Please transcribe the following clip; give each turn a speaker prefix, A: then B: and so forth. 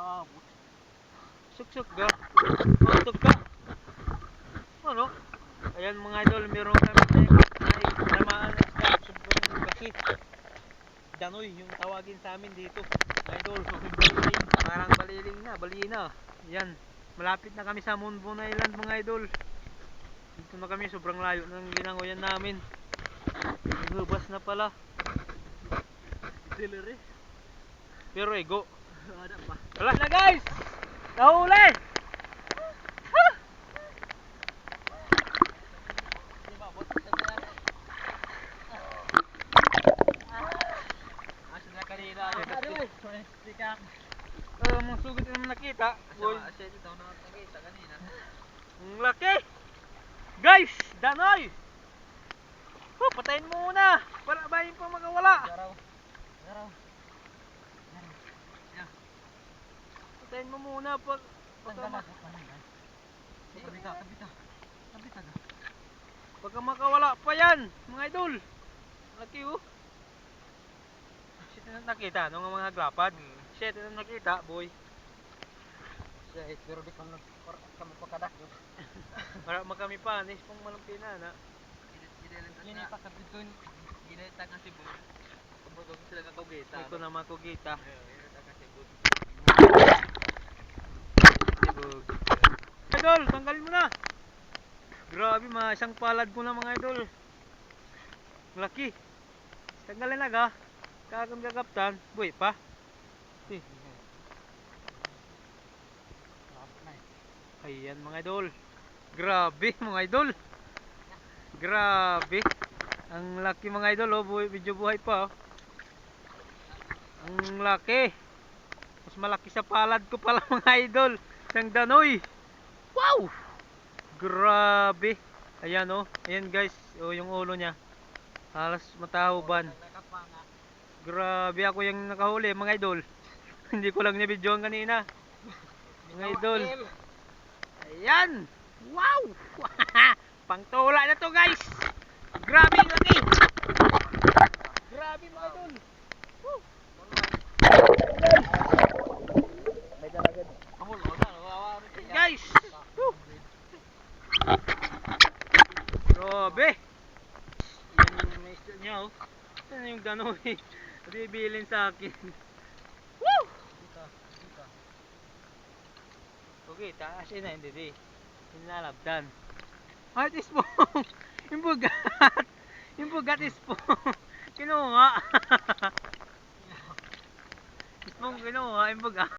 A: naabot.
B: Suksok ga. Tutok ka. Ano? Ayan mga idol, meron kami na namaan na. Sobrang laki. Danoy, yung tawagin sa amin dito. Idol, baliling. Parang baliling na, balina. Yan. Malapit na kami sa Monbon Island mga idol. Dito na kami, sobrang layo ng ginangoyan namin. Hubas na pala.
A: Delivery.
B: Pero ego.
A: Pa.
B: Wala na guys! Nahuli!
A: Ah. Sika.
B: Uh, mga sugod na naman nakita. Boy,
A: Asa asa ito na nakita kanina.
B: ang laki! Guys! Danoy! Oh, patayin mo muna! Para bayin pa magawala!
A: Garaw.
B: Patayin mo muna pag... Pagka,
A: Tanggal
B: ma-.
A: Kabita, kabita. Kabita ka.
B: makawala pa yan! Mga idol! Laki oh! Shit na nakita, no nga mga glapad. Shit na nakita, boy.
A: Eh, pero di pa na kami pagkadak.
B: Para makami panis pang malumpina na.
A: Gini pa kapitun. Gini ta nga si Bud. Kabutog sila ka kugita.
B: Ito na makugita.
A: Gini ta
B: Idol, tanggalin mo na. Grabe, mga isang palad ko na mga idol. Laki. Tanggalin na ga. Kakam kakaptan. Boy, pa. Eh, Ayan mga idol. Grabe mga idol. Grabe. Ang laki mga idol oh, buhay, medyo buhay pa oh. Ang laki. Mas malaki sa palad ko pala mga idol. Isang danoy. Wow! Grabe. Ayan oh. Ayan guys. Oh, yung ulo niya. Halos matahuban. Grabe ako yung nakahuli mga idol. Hindi ko lang nabidyoan kanina. Mga idol. Ayan! Wow! Pangtula na to guys! Grabe yung laki! Grabe mga idol! Woo!
A: May dalagan. Amol, o na, nawawa rin siya.
B: Guys! Woo! Grabe! Yan yung may isda niya oh. Yan yung gano'n eh. Bibilin sa akin. Woo!
A: Dito, dito.
B: Okay, taas yun na, hindi di. Hinalabdan. Heart is po. yung bugat. Yung bugat is po. Kinuha. Ispong kinuha, yung bugat.